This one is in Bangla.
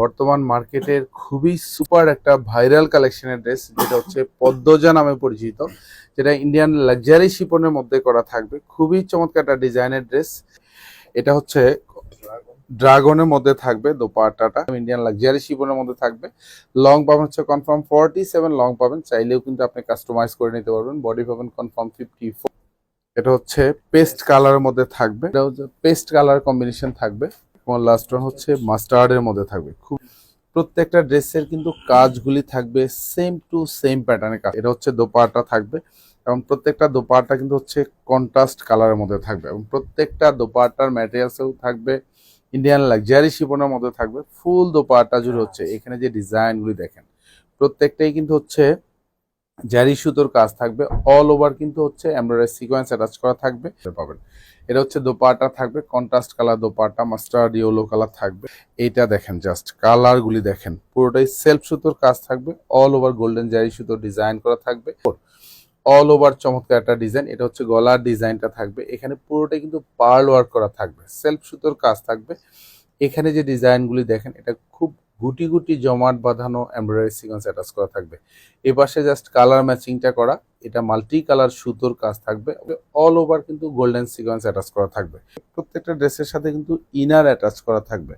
বর্তমান মার্কেটের খুবই সুপার একটা ভাইরাল কালেকশনের ড্রেস, যেটা হচ্ছে পদ্মজা নামে পরিচিত, যেটা ইন্ডিয়ান লাক্সারি শিপনের মধ্যে করা থাকবে। খুবই চমৎকার একটা ডিজাইনের ড্রেস। এটা হচ্ছে ড্রাগনের মধ্যে থাকবে, দোপাট্টাটা ইন্ডিয়ান লাক্সারি শিপনের মধ্যে থাকবে। লং পাবেন হচ্ছে কনফার্ম ফর্টি সেভেন লং পাবেন, চাইলেও কিন্তু আপনি কাস্টমাইজ করে নিতে পারবেন। বডি পাবেন কনফার্ম ফিফটি এটা হচ্ছে পেস্ট কালারের মধ্যে থাকবে। এটা হচ্ছে পেস্ট কালার কম্বিনেশন থাকবে। এবং লাস্ট ওয়ান হচ্ছে মাস্টার্ডের মধ্যে থাকবে। খুব প্রত্যেকটা ড্রেসের কিন্তু কাজগুলি থাকবে সেম টু সেম প্যাটার্নের কাজ। এটা হচ্ছে দোপাটা থাকবে এবং প্রত্যেকটা দোপাটা কিন্তু হচ্ছে কন্ট্রাস্ট কালারের মধ্যে থাকবে এবং প্রত্যেকটা দোপাটার ম্যাটেরিয়ালসেও থাকবে ইন্ডিয়ান লাক্সারি শিপনের মধ্যে থাকবে ফুল দোপাটা জুড়ে হচ্ছে। এখানে যে ডিজাইনগুলি দেখেন, প্রত্যেকটাই কিন্তু হচ্ছে জারি সুতোর কাজ থাকবে। অল ওভার কিন্তু হচ্ছে এমব্রয়ডারি সিকোয়েন্স অ্যাটাচ করা থাকবে। পাবেন। এটা হচ্ছে দোপাটা থাকবে contrast colour dupatta mustard yellow colour থাকবে। এইটা দেখেন জাস্ট কালারগুলি দেখেন। পুরোটাই সেলফ সুতোর কাজ থাকবে। অল ওভার গোল্ডেন জারি সুতোর ডিজাইন করা থাকবে। অল ওভার চমৎকার একটা ডিজাইন এটা হচ্ছে গলার ডিজাইনটা থাকবে। এখানে পুরোটাই কিন্তু পার্ল ওয়ার্ক করা থাকবে। সেলফ সুতোর কাজ থাকবে। এখানে যে ডিজাইনগুলি দেখেন, এটা খুব গুটি গুটি জমাট বাঁধানো এমব্রয়ডারি সিকোয়েন্স অ্যাটাচ করা থাকবে। এ পাশে জাস্ট কালার ম্যাচিংটা করা, এটা মাল্টি কালার সুতোর কাজ থাকবে। অল ওভার কিন্তু গোল্ডেন সিকোয়েন্স অ্যাটাচ করা থাকবে। প্রত্যেকটা ড্রেসের সাথে কিন্তু ইনার অ্যাটাচ করা থাকবে।